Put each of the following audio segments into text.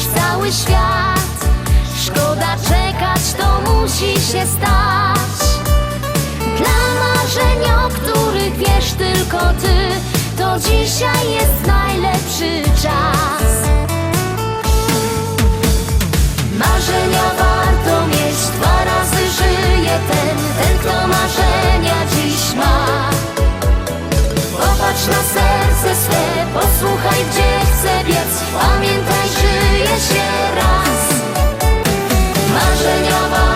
cały świat. Szkoda czekać, to musi się stać. Dla marzeń, o których wiesz tylko ty, to dzisiaj jest najlepszy czas. Marzenia warto mieć, dwa razy żyje ten, ten kto marzenia dziś ma. Popatrz na serce swe, posłuchaj gdzie chce biec, pamiętaj żyje się raz. Marzenia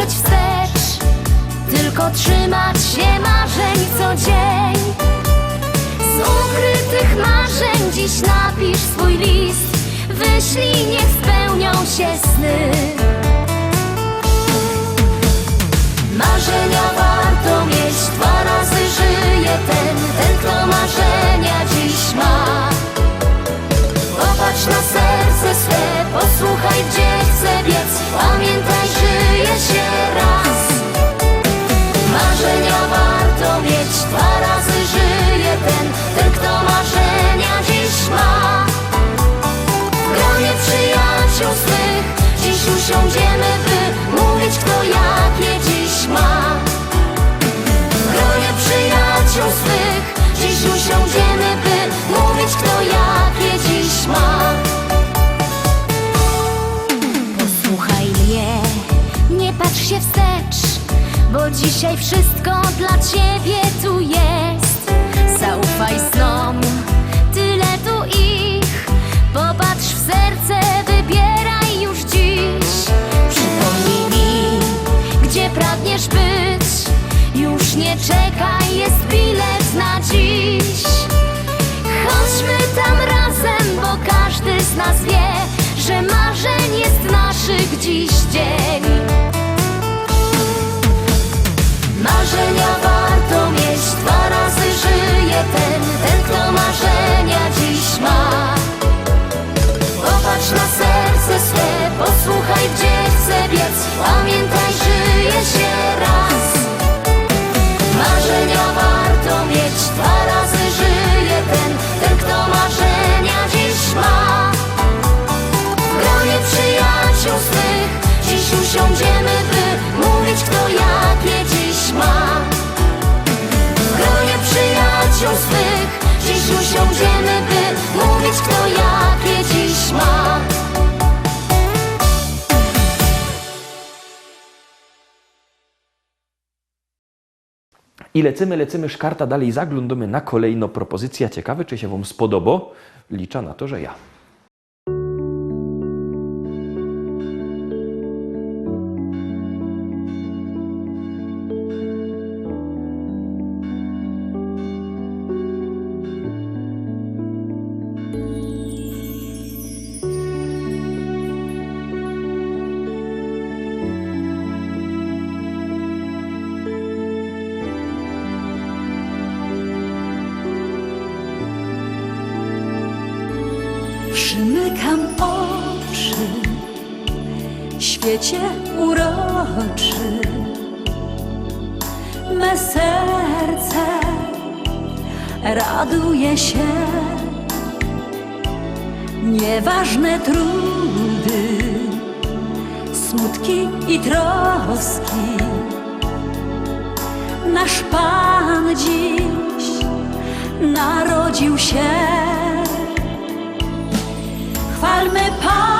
patrzeć wstecz. Tylko trzymać się marzeń co dzień. Z ukrytych marzeń dziś napisz swój list. Wyślij, niech spełnią się sny. Marzenia warto mieć, dwa razy żyje ten, ten kto marzenia dziś ma. Na serce swe, posłuchaj gdzie chce biec, pamiętaj żyje się raz. Marzenia warto mieć, dwa razy nie czekaj, jest bilet na dziś. Chodźmy tam razem, bo każdy z nas wie, że marzeń jest naszych dziś dzień. Marzenia warto mieć, dwa razy żyje ten, ten kto marzenia dziś ma. Popatrz na serce swe, posłuchaj gdzie chce biec, pamiętaj żyje się raz. I lecymy, lecymy, szkarta dalej zaglądamy na kolejną propozycję. Ciekawe, czy się Wam spodoba. Liczę na to, że ja. Świecie uroczy, me serce raduje się. Nieważne trudy, smutki i troski, nasz Pan dziś narodził się. Chwalmy Pana,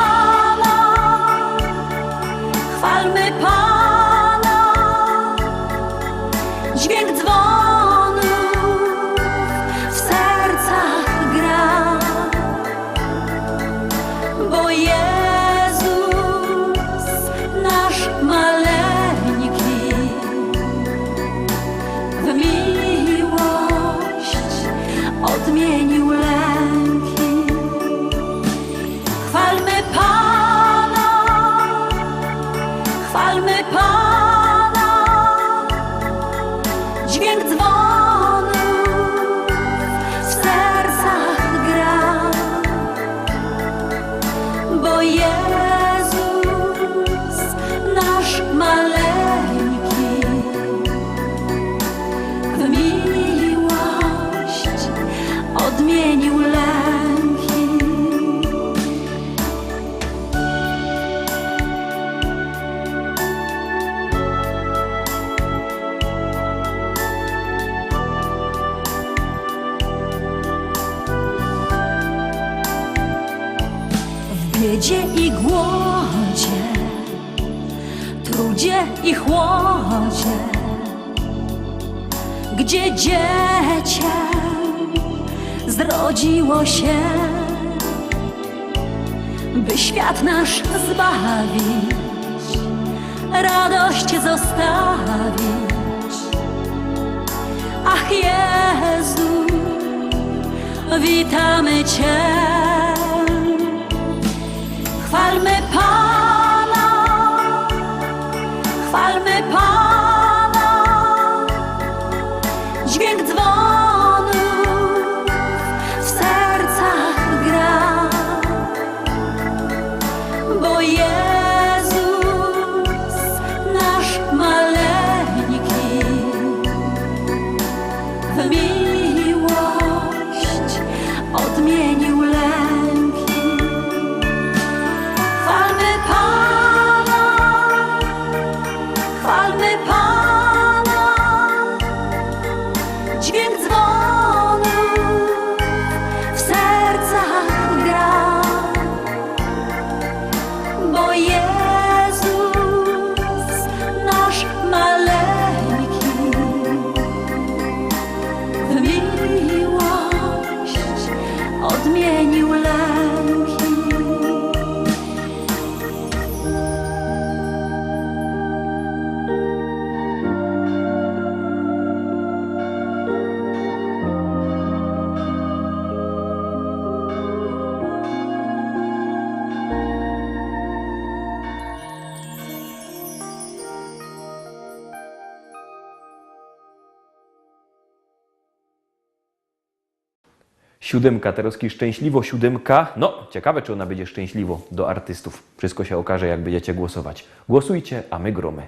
zbawić, radość zostawić. Ach Jezu, witamy Cię. Chwalmy Pana. me. Siódemka, Tarowski szczęśliwo, siódemka. No, ciekawe, czy ona będzie szczęśliwo do artystów. Wszystko się okaże, jak będziecie głosować. Głosujcie, a my gromy.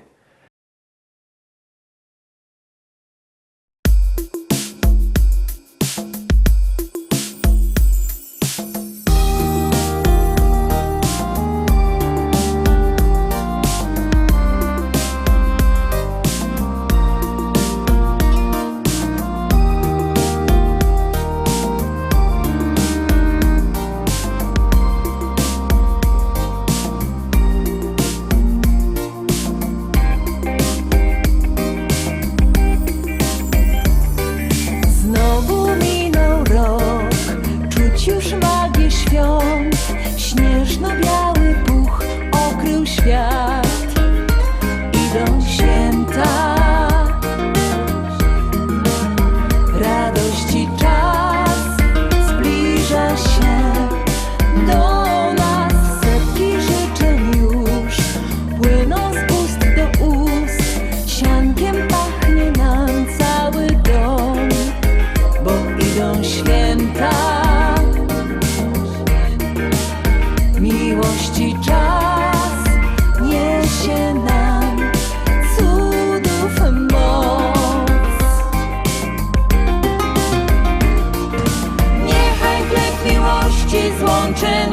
Yeah. trend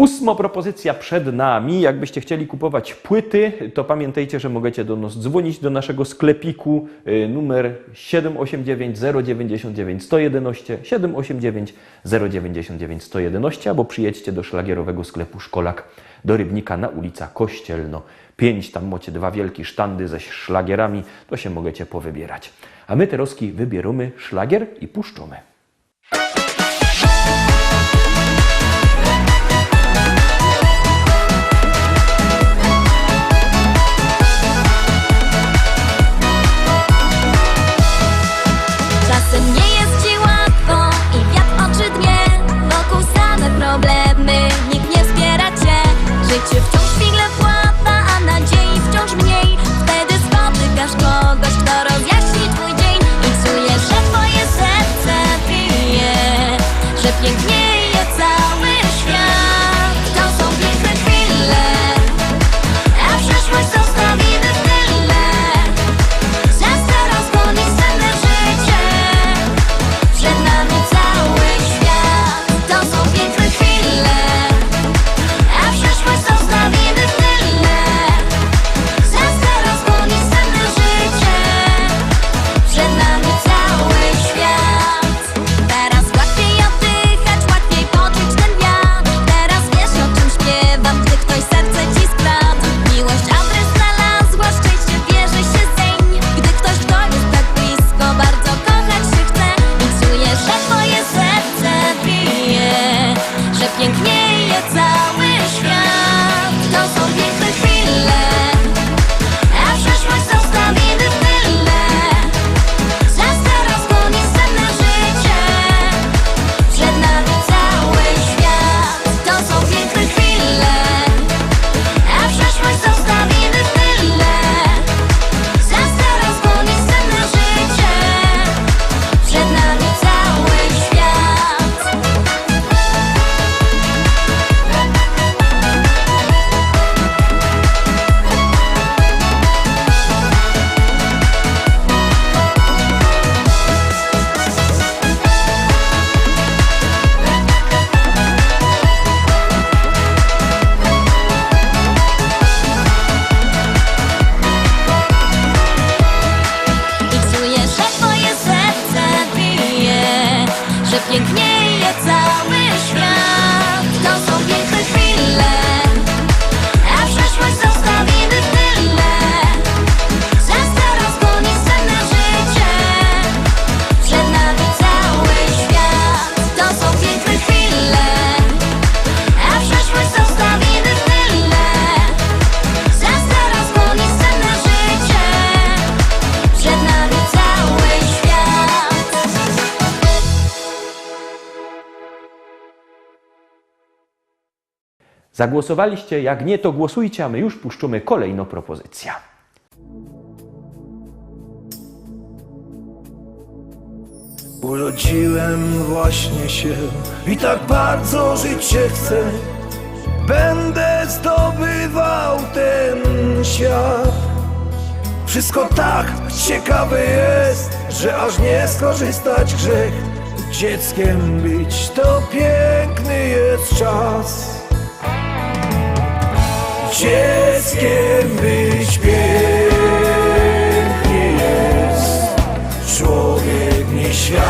Ósma propozycja przed nami. Jakbyście chcieli kupować płyty, to pamiętajcie, że możecie do nas dzwonić do naszego sklepiku y, numer 789 099 111 789 099 111 albo przyjedźcie do szlagierowego sklepu Szkolak do Rybnika na ulica Kościelno 5. Tam macie dwa wielkie sztandy ze szlagierami, to się możecie powybierać. A my te roski wybieramy szlagier i puszczamy. Zagłosowaliście? Jak nie, to głosujcie, a my już puszczymy kolejną propozycję. Urodziłem właśnie się i tak bardzo żyć się chcę. Będę zdobywał ten świat. Wszystko tak ciekawe jest, że aż nie skorzystać grzech. Dzieckiem być to piękny jest czas dzieckiem być pięknie jest. Człowiek nieświadom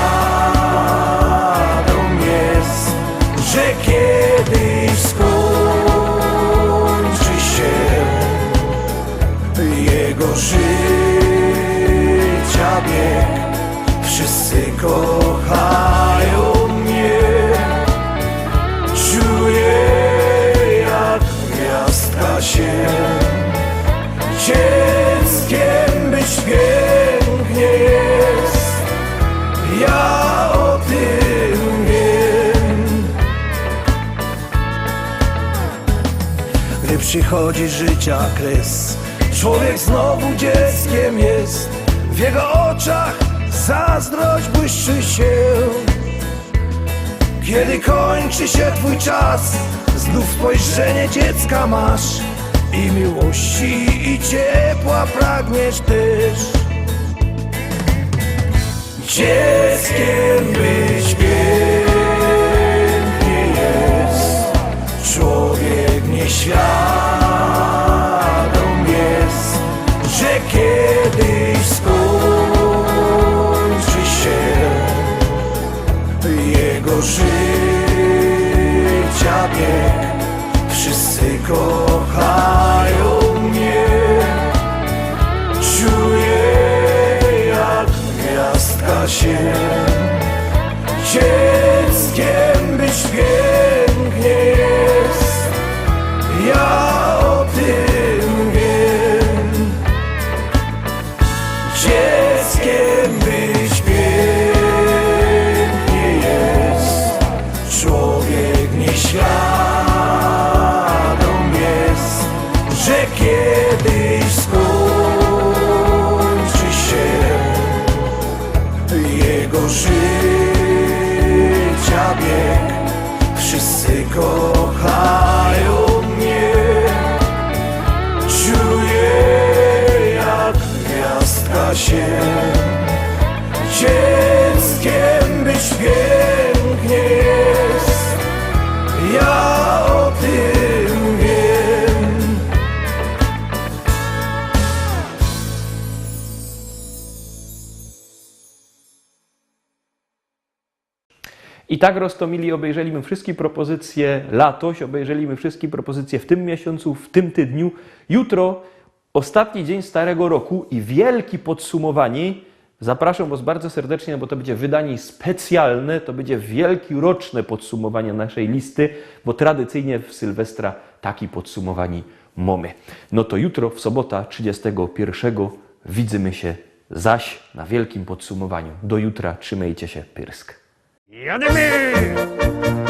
jest Że kiedyś skończy się Jego życia bieg Wszyscy kochają przychodzi życia kres. Człowiek znowu dzieckiem jest. W jego oczach zazdrość błyszczy się. Kiedy kończy się twój czas Znów spojrzenie dziecka masz. I miłości i ciepła pragniesz też. Dzieckiem być pięknie jest. Człowiek nieświadom jest życia bieg Wszyscy kochają tak Rostomili obejrzeliśmy wszystkie propozycje latoś, obejrzeliśmy wszystkie propozycje w tym miesiącu, w tym tygodniu. Jutro ostatni dzień starego roku i wielkie podsumowanie. Zapraszam Was bardzo serdecznie, bo to będzie wydanie specjalne, to będzie wielkie roczne podsumowanie naszej listy, bo tradycyjnie w Sylwestra takie podsumowanie mamy. No to jutro, w sobota 31, widzimy się zaś na wielkim podsumowaniu. Do jutra, trzymajcie się, Pyrsk. e anime!